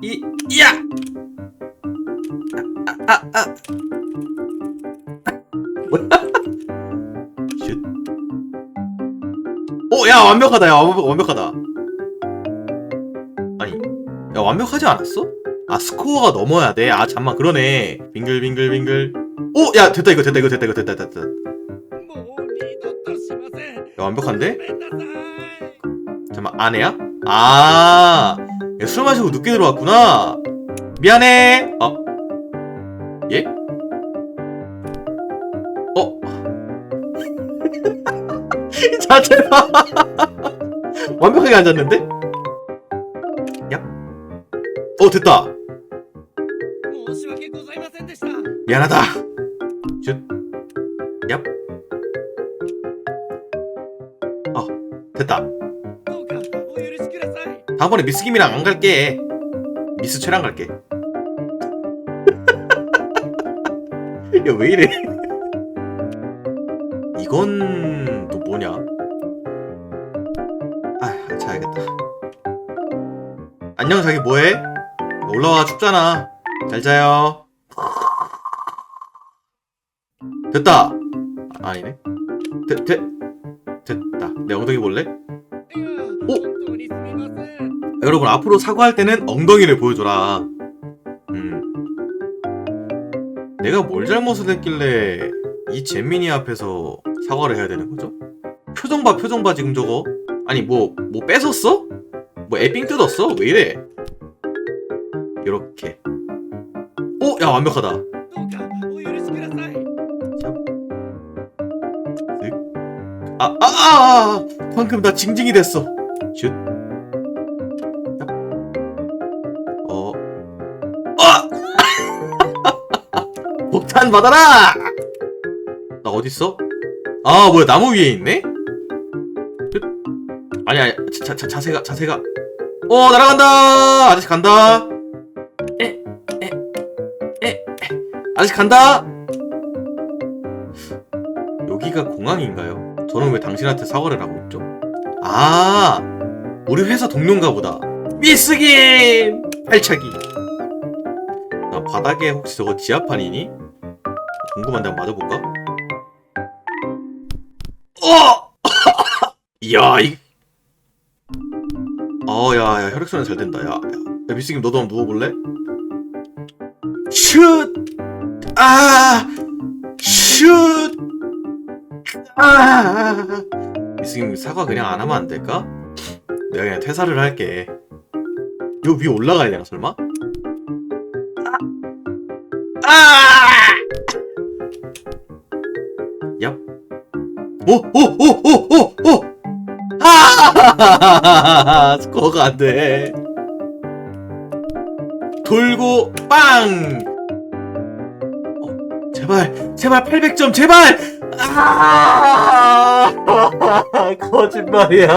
이, 야! 아, 아, 아. 슛. 어, 야, 완벽하다, 야, 완벽, 완벽하다. 아니, 야, 완벽하지 않았어? 아, 스코어가 넘어야 돼. 아, 잠만, 그러네. 빙글빙글빙글. 오, 야, 됐다, 이거, 됐다, 이거, 됐다, 이거, 됐다, 됐다. 됐다. 야, 완벽한데? 잠만, 아내야? 아. 예, 술 마시고 늦게 들어왔구나. 미안해. 어? 예? 어? 자체가 완벽하게 앉았는데? 야? 어 됐다. 미안하다. 슛. 얍. 어 됐다. 다음번에 미스 김이랑 안 갈게. 미스 최랑 갈게. 야, 왜 이래? 이건 또 뭐냐? 아, 자야겠다. 안녕, 자기 뭐해? 올라와, 춥잖아. 잘 자요. 됐다. 아, 아니네. 됐, 됐, 됐다. 내 엉덩이 볼래? 여러분 앞으로 사과할 때는 엉덩이를 보여줘라 음. 내가 뭘 잘못을 했길래 이 잼민이 앞에서 사과를 해야 되는 거죠? 표정 봐 표정 봐 지금 저거 아니 뭐뭐 뭐 뺏었어? 뭐 에핑 뜯었어? 왜 이래? 이렇게 어? 야 완벽하다 아아아 아, 아, 아, 아, 방금 나 징징이 됐어 슛 폭탄 받아라! 나 어딨어? 아, 뭐야, 나무 위에 있네? 슛. 아니, 아니, 자, 자, 자세가, 자세가. 어, 날아간다! 아저씨 간다! 에, 에, 에, 에. 아저씨 간다! 여기가 공항인가요? 저는 왜 당신한테 사과를 하고 있죠? 아, 우리 회사 동료인가 보다. 미스김! 팔차기. 나 바닥에 혹시 저거 지하판이니? 궁금한데 한번 맞아볼까? 어! 이야, 이. 어, 야, 야, 혈액순환 잘 된다. 야, 야. 야 미스김 너도 한번 누워볼래? 슛! 아! 슛! 아! 미스김 사과 그냥 안 하면 안 될까? 내가 그냥 퇴사를 할게. 요 위에 올라가야 되나 설마? 아! 아! 오, 오, 오, 오, 오, 오! 아! 스코어가 안 돼. 돌고 빵! 어, 제발, 제발 800점, 제발! 아! 거짓말이야.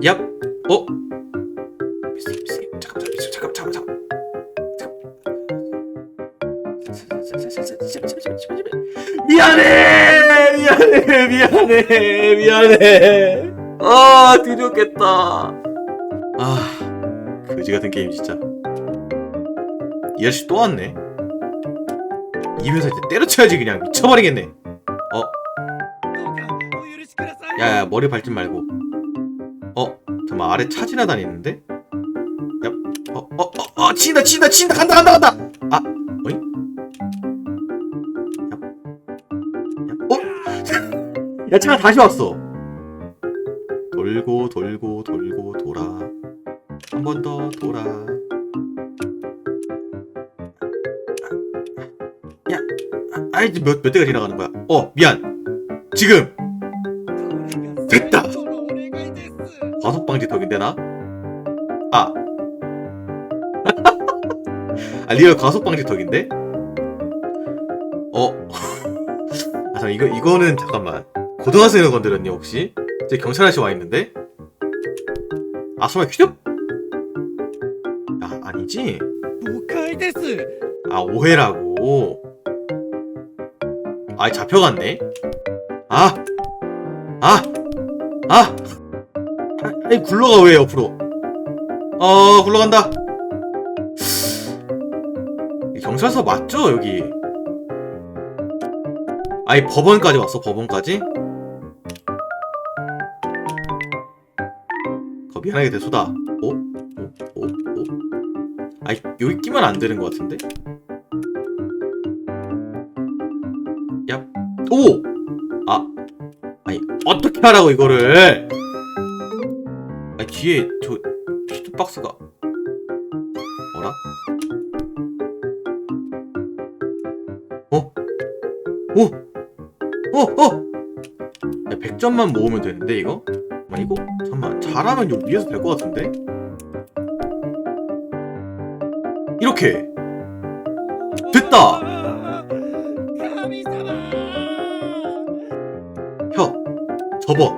얍. 어? 미스, 미스, 잠깐, 잠깐, 잠깐, 잠깐, 잠깐. 미안해 미안해 미안해 미안해. 아 두렵겠다. 아 거지 같은 게임 진짜. 이 아저씨 또 왔네. 이 회사 이제 때려쳐야지 그냥. 미쳐버리겠네. 어? 야야 머리 밟지 말고. 어? 잠깐 아래 차 지나다니는데? 야, 어, 어, 어, 어, 친다 친다 친다. 간다 간다 간다! 야 차가 다시 왔어 돌고 돌고 돌고 돌아 한 번 더 돌아 야 아이 몇, 몇 대가 지나가는 거야 어 미안 지금 됐다 과속방지 턱인데 나? 아 아, 리얼 과속방지 턱인데? 어? 아, 잠깐, 이거, 이거는, 잠깐만. 고등학생을 건드렸니 혹시? 제 경찰 아저씨 와 있는데? 아 설마 휴대? 아 아니지? 誤解です 아 오해라고. 아 잡혀갔네. 아. 아. 아. 아니 굴러가 왜 옆으로 어 굴러간다 경찰서 맞죠 여기 아니 법원까지 왔어 법원까지 미안하게 대소다 어? 어? 어? 어? 아니 여기 끼면 안 되는 것 같은데 야 오! 아 아니 어떻게 하라고 이거를 아니 뒤에 저 히트박스가 뭐라? 어? 오! 어! 어! 야 100점만 모으면 되는데 이거? 이거 잠깐만 잘하면 요 위에서 될 것 같은데? 이렇게 됐다! 혀 접어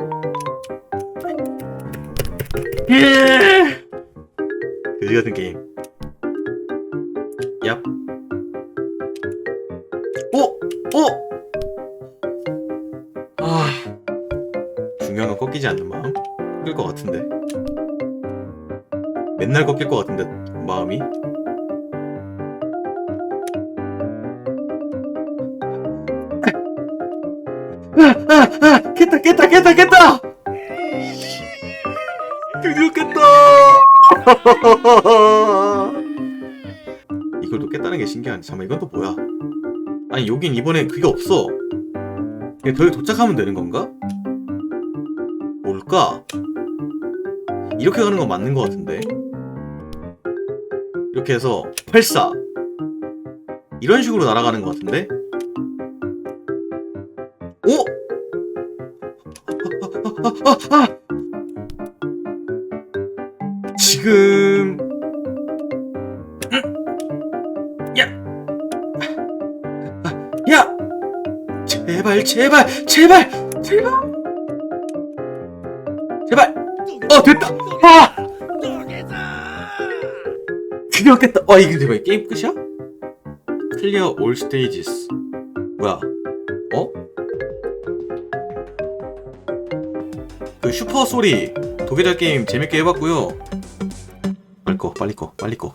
예 그지 같은 게임 얍 어? 어? 아 중요한 건 꺾이지 않는 마음? 꺾일 것 같은데? 맨날 꺾일 것 같은데 마음이? 깼다 깼다 깼다 깼다! 드디어 깼다! 이걸 또 깼다는 게 신기하네 잠깐만 이건 또 뭐야? 아니 여긴 이번에 그게 없어. 그냥 거기 도착하면 되는 건가? 뭘까? 이렇게 가는 건 맞는 것 같은데 이렇게 해서 활사 이런 식으로 날아가는 것 같은데 오! 지금 음. 야! 야! 제발 제발 제발 제발 제발. 어 됐다. 아. 그냥 깼다. 와 이게 제발 게임 끝이야? 클리어 올 스테이지스. 뭐야? 어? 그 슈퍼 소리 도계절 게임 재밌게 해봤고요. 빨리 꺼 빨리 꺼 빨리 꺼.